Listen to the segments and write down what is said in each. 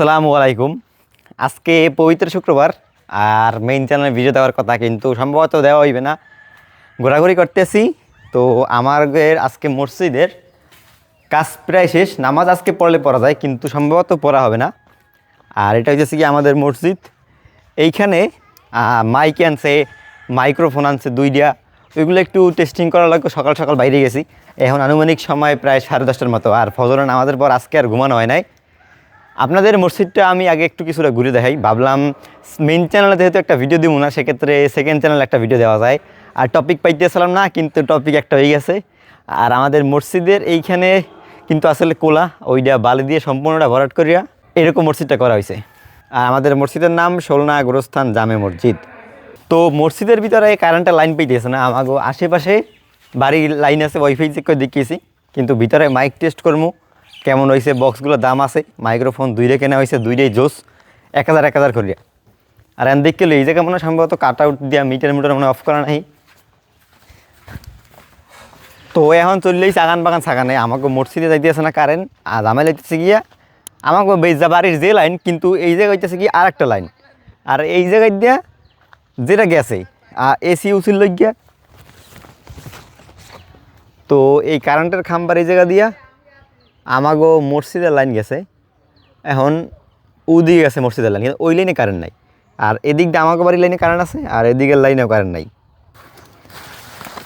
আসসালামু আলাইকুম। আজকে পবিত্র শুক্রবার, আর মেইন চ্যানেলে ভিডিও দেওয়ার কথা কিন্তু সম্ভবত দেওয়া হইবে না। ঘোরাঘুরি করতেছি, তো আমাদের আজকে মসজিদের কাজ প্রায় শেষ, নামাজ আজকে পড়লে পড়া যায়, কিন্তু সম্ভবত পড়া হবে না। আর এটা হচ্ছে কি আমাদের মসজিদ। এইখানে মাইক আনছে মাইক্রোফোন আনছে দুইটা। ওইগুলো একটু টেস্টিং করা লাগবে সকাল সকাল বাইরে গেছি। এখন আনুমানিক সময় প্রায় সাড়ে দশটার মতো, আর ফজরের নামাজের পর আজকে আর ঘুমানো হয় নাই। আপনাদের মসজিদটা আমি আগে একটু কিছুটা ঘুরে দেখাই। ভাবলাম মেন চ্যানেলে যেহেতু একটা ভিডিও দিব না, সেক্ষেত্রে সেকেন্ড চ্যানেলে একটা ভিডিও দেওয়া যায়। আর টপিক পাইতেছিলাম না, কিন্তু টপিক একটা হয়ে গেছে। আর আমাদের মসজিদের এইখানে কিন্তু আসলে কোলা ওইটা বালি দিয়ে সম্পূর্ণটা ভরাট করিয়া এরকম মসজিদটা করা হয়েছে। আর আমাদের মসজিদের নাম সোলনা গোরস্থান জামে মসজিদ। তো মসজিদের ভিতরে কারেন্টের লাইন পাইতেছে না, আমাগো আশেপাশে বাড়ির লাইন আছে ওয়াইফাই চেক করে দেখিয়েছি। কিন্তু ভিতরে মাইক টেস্ট করব কেমন হয়েছে বক্সগুলোর দাম আছে মাইক্রোফোন দুইটা কেনা হয়েছে দুইটাই জোস, এক হাজার এক হাজার করিয়া। আর এন দেখলে এই জায়গা মনে হয়, সম্ভবত কাট আউট দিয়া মিটার মিটার মনে অফ করা নাই। তো এখন চললেই চাগান বাগান ছাগানে, আমাকে মসজিদে যাইতেছে না কারেন্ট আর জামাই লাইতেছে গিয়া, আমাকে বেজা বাড়ির যে লাইন কিন্তু এই জায়গায় হইতেছে কি আর একটা লাইন আর এই জায়গায় দিয়া যেটা গেছে আর এসি উচিল লই গিয়া তো এই কারেন্টের খাম্বার এই জায়গা দিয়া আমাগো মসজিদের লাইন গেছে। এখন ওদিকে গেছে মসজিদের লাইন, কিন্তু ওই লাইনে কারেন্ট নাই। আর এদিক দিয়ে আমাকে বাড়ির লাইনে কারেন্ট আছে, আর এদিকের লাইনেও কারেন্ট নাই।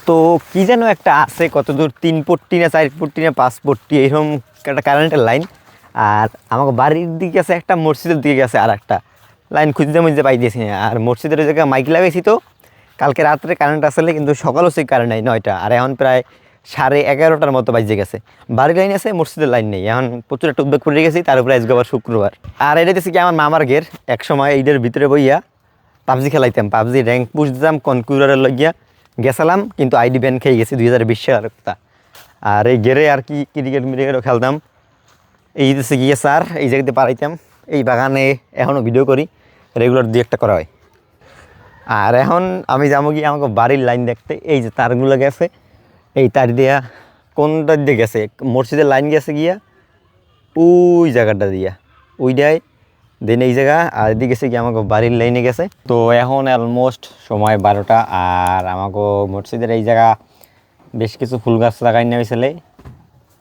তো কি যেন একটা আছে, কত দূর তিন পট্টি না চার পট্টি না পাঁচ পট্টি এইরকম একটা কারেন্টের লাইন। আর আমাকে বাড়ির দিকে আছে একটা, মসজিদের দিকে গেছে আর একটা লাইন খুঁজতে মুজতে পাই দিয়েছি। আর মসজিদের জায়গায় মাইক লাগাইছি তো, কালকে রাত্রে কারেন্ট আসলে কিন্তু সকালও সেই কারেন্ট নাই, নয়টা। আর এখন প্রায় সাড়ে এগারোটার মতো বাজে গেছে। বাড়ির লাইন আছে, মসজিদের লাইন নেই। এখন প্রচুর একটা উদ্যোগ করে গেছি, তার উপরে আজকে আবার শুক্রবার। আর এটা দেখছি কি, আমার মামার গের এক সময় এইদের ভিতরে বইয়া পাবজি খেলাইতাম। পাবজি র্যাঙ্ক পুষ দিতাম কনকুরারের লাগিয়া গেছিলাম, কিন্তু আইডি ব্যান খেয়ে গেছি দুই হাজার বিশ সালের কথা। আর এই গেরে আর কি ক্রিকেট মিরিকেটও খেলতাম। এই দেশে গিয়ে স্যার, এই জায়গাতে পারাইতাম এই বাগানে এখনও ভিডিও করি রেগুলার দুই একটা করা হয়। আর এখন আমি যাব গিয়ে আমাকে বাড়ির লাইন দেখতে। এই যে তারগুলো গেছে। এই তার দিয়া কোনটা দিয়ে গেছে? মসজিদের লাইন গেছে গিয়া, ওই জায়গাটা দিয়া। ওইটাই, দেন এই জায়গা, আর এদিকে গেছে কি আমাকে বাড়ির লাইনে গেছে। তো এখন অলমোস্ট সময় বারোটা, আর আমাকে মসজিদের এই জায়গা, বেশ কিছু ফুল গাছ লাগাই নেওয়া হয়েছিল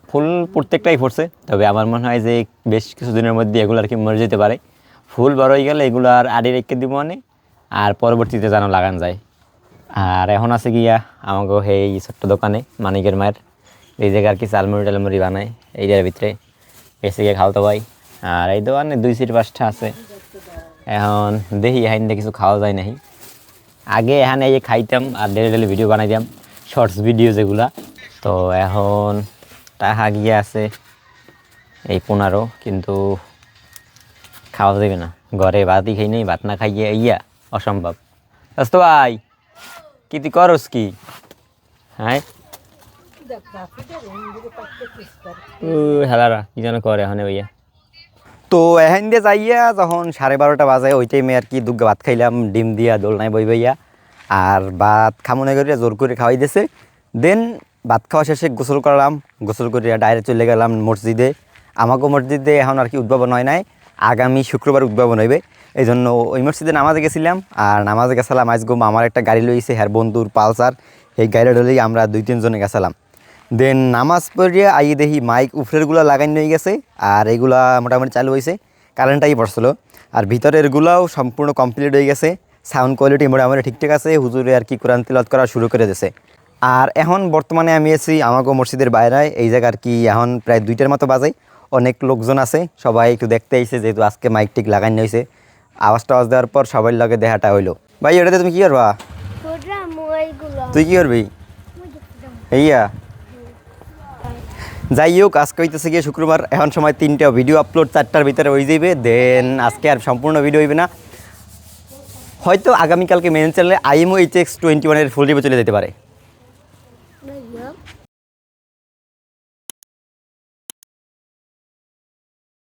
ফুল প্রত্যেকটাই ফুটছে, তবে আমার মনে হয় যে বেশ কিছুদিনের মধ্যে এগুলো আর কি মরে যেতে পারে। ফুল বড় হয়ে গেলে এগুলো আর আড়ি রেখে দিব মানে আর পরবর্তীতে যেন লাগান যায়। আর এখন আছে গিয়া আমাকে সেই ছোট্ট দোকানে, মানিকের মায়ের। এই জায়গায় আর কি চালমুড়ি টালমুড়ি বানায়, এইটার ভিতরে। এসে গিয়ে খাওয়াতে পাই আর এই দোকানে দুই সিট পাঁচটা আছে। এখন দেখি, এখান কিছু খাওয়া যায় নাহি আগে এখানে এই খাইতাম আর ডেলি ডেলি ভিডিও বানাইতাম, শর্টস ভিডিও যেগুলা। তো এখন টাকা গিয়ে আছে এই পনেরো, কিন্তু খাওয়া যাবে না। ঘরে ভাতই খাই নেই, ভাত না খাইয়ে ইয়া, অসম্ভব। তো ভাই কি তুই করস কি? হ্যাঁ? হেলারা, কি যেন করে এখন ভাইয়া? তো এখান দিয়ে যাইয়া যখন সাড়ে বারোটা বাজে, ওই টাইমে আর কি দুগ্গা ভাত খাইলাম, ডিম দিয়া, দোলনায় বই বইয়া, আর ভাত খামনে করিয়া জোর করে খাওয়াই দিয়েছে দেন ভাত খাওয়া শেষে গোসল করলাম, গোসল করিয়া ডাইরেক্ট চলে গেলাম মসজিদে। আমাকেও মসজিদে এখন আর কি উদ্ভাবন হয় নাই। আগামী শুক্রবার উদ্ভাবন হইবে। এই জন্য ওই মসজিদে নামাজে গেছিলাম, আর নামাজে গেছিলাম আজগো আমার একটা গাড়ি লইছে হ্যার বন্ধুর পালসার এই গাড়িটা লই আমরা দুই তিনজনে গেছিলাম। দেন নামাজ পড়িয়া আই দেখি মাইক উফরেরগুলো লাগাই নিয়ে গেছে, আর এগুলা মোটামুটি চালু হয়েছে কারেন্টটাই পড়ছিল আর ভিতরেরগুলাও সম্পূর্ণ কমপ্লিট হয়ে গেছে সাউন্ড কোয়ালিটি মোটামুটি ঠিকঠাক আছে, হুজুরে আর কি কোরআন তিলত করা শুরু করে দিয়েছে আর এখন বর্তমানে আমি আছি আমাকে মসজিদের বাইরে এই জায়গা আর কি এখন প্রায় দুইটার মতো বাজে, অনেক লোকজন আছে, সবাই একটু দেখতে আইছে যেহেতু আজকে মাইক ঠিক লাগাই হয়েছে আওয়াজ টাওয়াজ দেওয়ার পর সবার লগে দেখাটা হইল। ভাই এটাতে তুমি কি করবা? তুই কি করবি? এইয়া। যাই হোক আজকে হইতেছে গিয়ে শুক্রবার। এখন সময় তিনটা ভিডিও আপলোড চারটার ভিতরে হয়ে যাবে দেন আজকে আর সম্পূর্ণ ভিডিও হইবে না। হয়তো আগামীকালকে মেন চ্যানেলে আইএমও এইচ এক্স টোয়েন্টি ওয়ানের ফুল রিভিউ চলে যেতে পারে।